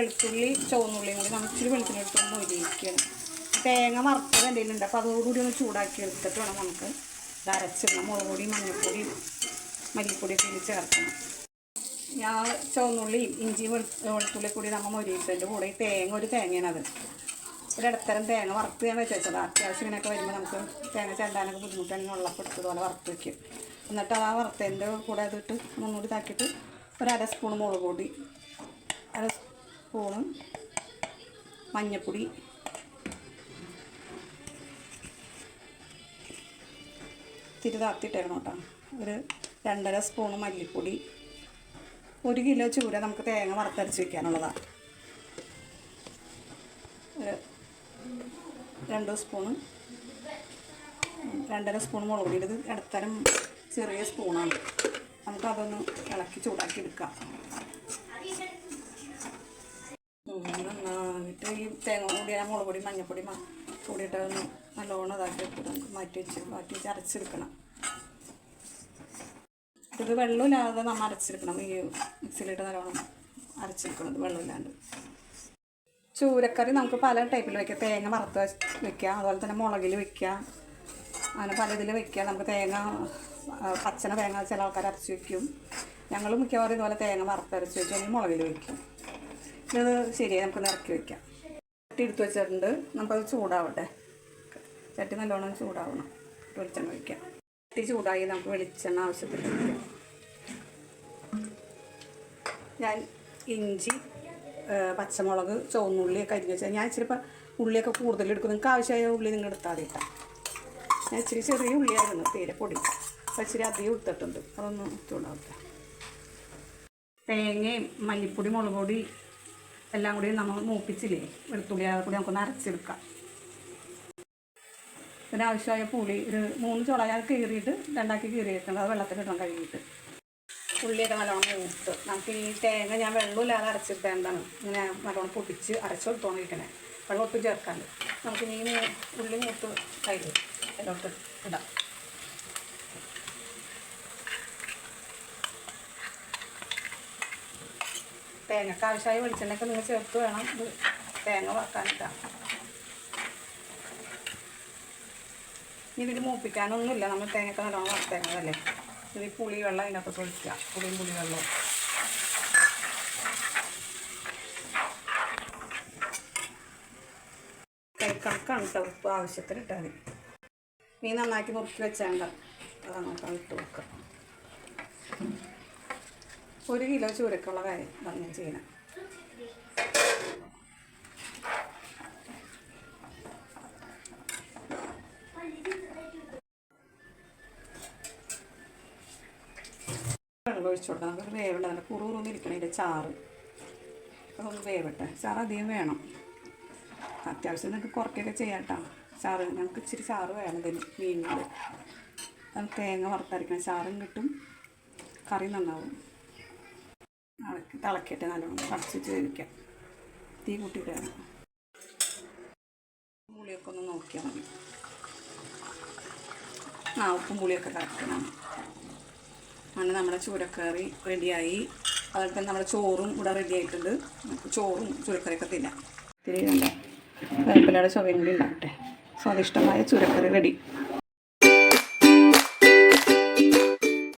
വെളുത്തുള്ളി ചുവന്നുള്ളിയും കൂടി നമ്മൾ ഇച്ചിരി വെളുത്തുള്ളി എടുത്തൊന്ന് ഒരിക്കണം തേങ്ങ വറുത്തത് എന്തെങ്കിലും ഉണ്ട് അപ്പോൾ അതോടുകൂടി ഒന്ന് ചൂടാക്കി എടുത്തിട്ട് വേണം നമുക്ക് ഇത് അരച്ചിടണം. മുളക് പൊടി മഞ്ഞൾപ്പൊടി മല്ലിപ്പൊടിയൊക്കെ ഇതിൽ ചേർക്കണം. ഞാൻ ചുവന്നുള്ളിയും ഇഞ്ചി വെളു വെളുത്തുള്ളി കൂടി നമ്മൾ മൊരിയിട്ടതിന്റെ കൂടെ ഈ തേങ്ങ ഒരു തേങ്ങയാണ് അത്. ഒരു ഇടത്തരം തേങ്ങ വറുത്ത് ഞാൻ വെച്ച് വെച്ചത്. അത്യാവശ്യം ഇങ്ങനെയൊക്കെ വരുമ്പോൾ നമുക്ക് തേങ്ങ ചെണ്ടാനൊക്കെ ബുദ്ധിമുട്ടാണെങ്കിൽ വെള്ളപ്പെടുത്തതുപോലെ വറുത്ത് വയ്ക്കും എന്നിട്ട് ആ വറുത്തതിന്റെ കൂടെ അതിട്ട് ഒന്നുകൂടി ഇതാക്കിയിട്ട് ഒരു അര സ്പൂൺ മുളക് പൊടി അര സ്പൂണ് മഞ്ഞൾപ്പൊടി ഇത്തിരി താത്തിയിട്ടേക്കണം കേട്ടോ. ഒരു രണ്ടര സ്പൂണ് മല്ലിപ്പൊടി ഒരു കിലോ ചൂര നമുക്ക് തേങ്ങ വറുത്തരച്ച് വെക്കാനുള്ളതാണ് ഒരു രണ്ട് സ്പൂണ് രണ്ടര സ്പൂൺ മുളക് പൊടി ഇത് ഇടത്തരം ചെറിയ സ്പൂണാണ്. നമുക്കതൊന്ന് ഇളക്കി ചൂടാക്കി എടുക്കാം. ഈ തേങ്ങ കൂടി മുളക് പൊടി മഞ്ഞൾപ്പൊടി കൂടിയിട്ട് ഒന്ന് നല്ലോണം ഇതാക്കി നമുക്ക് മാറ്റി വെച്ച് മാറ്റി വെച്ച് അരച്ചെടുക്കണം. ഇത് വെള്ളമില്ലാതെ നമ്മൾ അരച്ചെടുക്കണം. ഈ മിക്സിയിലിട്ട് നല്ലോണം അരച്ചെടുക്കണം. വെള്ളം വെള്ളമില്ലാണ്ട്. ചൂരക്കറി നമുക്ക് പല ടൈപ്പിൽ വെക്കാം. തേങ്ങ വറുത്ത് വെക്കാം. അതുപോലെ തന്നെ മുളകിൽ വെക്കാം. അങ്ങനെ പല ഇതിൽ വെക്കാം. നമുക്ക് തേങ്ങ പച്ചന തേങ്ങ ചില ആൾക്കാർ അരച്ച് വെക്കും. ഞങ്ങൾ മിക്കവാറും ഇതുപോലെ തേങ്ങ വറുത്തരച്ച് വയ്ക്കും അല്ലെങ്കിൽ മുളകിൽ വെക്കും. ഇത് ശരിയായി നമുക്ക് നിറക്കി വെക്കാം. ചട്ടി എടുത്ത് വെച്ചിട്ടുണ്ട് നമുക്കത് ചൂടാവട്ടെ. ചട്ടി നല്ലോണം ചൂടാവണം. വെളിച്ചെണ്ണ ഒഴിക്കാം. ചട്ടി ചൂടായി നമുക്ക് വെളിച്ചെണ്ണ ആവശ്യത്തിന് ഞാൻ ഇഞ്ചി പച്ചമുളക് ചുവന്നുള്ളിയൊക്കെ അരിഞ്ഞ് വെച്ചാൽ ഞാൻ ഇച്ചിരി ഉള്ളിയൊക്കെ കൂടുതൽ എടുക്കും. നിങ്ങൾക്ക് ആവശ്യമായ ഉള്ളി നിങ്ങൾ എടുത്താൽ മതി ഞാൻ ഇച്ചിരി ചെറിയ ഉള്ളിയായിരുന്നു തീരെ പൊടി. അപ്പോൾ ഇച്ചിരി അധികം എടുത്തിട്ടുണ്ട്. അതൊന്ന് ചൂടാവട്ടെ. തേങ്ങയും മല്ലിപ്പൊടി മുളക് പൊടി എല്ലാം കൂടി നമ്മൾ മൂപ്പിച്ചില്ലേ? വെളുത്തുള്ളി അത് കൂടി നമുക്കൊന്ന് അരച്ചെടുക്കാം. ഇതിനാവശ്യമായ പുളി ഒരു മൂന്ന് ചുള ഞാൻ കീറിയിട്ട് രണ്ടാക്കി കീറിയിട്ടുണ്ട്. അത് വെള്ളത്തിലിടണം കഴുകിയിട്ട്. ഉള്ളിയൊക്കെ നല്ലോണം മൂത്ത്. നമുക്ക് ഈ തേങ്ങ ഞാൻ വെള്ളമില്ലാതെ അരച്ചിട്ടേണ്ടാണ് ഇങ്ങനെ നല്ലോണം പൊട്ടിച്ച് അരച്ചെടുത്തോണ്ടിരിക്കണേ വെള്ളം ഒട്ടും ചേർക്കാണ്ട്. നമുക്ക് ഇനി ഉള്ളി മൂത്ത് കയ്യിൽ ഇടാം. തേങ്ങക്ക് ആവശ്യമായ വെളിച്ചെണ്ണയൊക്കെ നിങ്ങൾ ചേർത്ത് വേണം ഇത് തേങ്ങ വറക്കാനിട്ടാണ് ഇതിൽ മൂപ്പിക്കാനൊന്നുമില്ല. നമ്മൾ തേങ്ങയൊക്കെ നല്ലോണം വറുത്തേങ്ങതല്ലേ ഈ പുളി വെള്ളം അതിനകത്ത് ഒഴിക്കുക. പുളിയും പുളി വെള്ളവും. കണക്കാണ് കേട്ടോ. ഉപ്പ് ആവശ്യത്തിന് ഇട്ടാൽ മതി. മീൻ നന്നാക്കി മുറുക്കി വെച്ചാണ്ട. അതാണ് ഇട്ട് വെക്കുക ഒരു കിലോ ചൂരക്കുള്ള കാര്യം ഞാൻ ചെയ്യണം. വെള്ളം ഒഴിച്ചു കൊടുക്കാം നമുക്ക് വേവണ്ട നല്ല കുറുകുറുന്ന് ഇരിക്കണം ഇതിന്റെ ചാറ്. അതൊന്ന് വേവട്ടെ. ചാറ് അധികം വേണം. അത്യാവശ്യം നിങ്ങൾക്ക് കുറയ്ക്കൊക്കെ ചെയ്യാം ചാറ് ഞങ്ങൾക്ക് ഇച്ചിരി ചാറ് വേണം ഇതിന് മീനിൽ അത് തേങ്ങ വറുത്തരക്കണം ചാറും കിട്ടും. കറി നന്നാവും. ഇളക്കി തിളക്കട്ടെ നല്ലോണം കടച്ച് ചേവിക്കാം തീ കൂട്ടിയിട്ട് മൂളിയൊക്കെ പുളിയൊക്കെ ഒന്ന് നോക്കിയാൽ മതി. ആ ഉപ്പും പുളിയൊക്കെ കറക്കണം. അങ്ങനെ നമ്മുടെ ചൂരക്കറി റെഡിയായി. അതുപോലെ തന്നെ നമ്മുടെ ചോറും ഇവിടെ റെഡി ആയിട്ടുണ്ട്. നമുക്ക് ചോറും ചൂരക്കറിയൊക്കെ തിന്നാം. ഇത്തിരി നല്ല വേപ്പിലയുടെ ചുവയും കൂടി ഉണ്ടാകട്ടെ സ്വാദിഷ്ടമായ ചുരക്കറി റെഡി.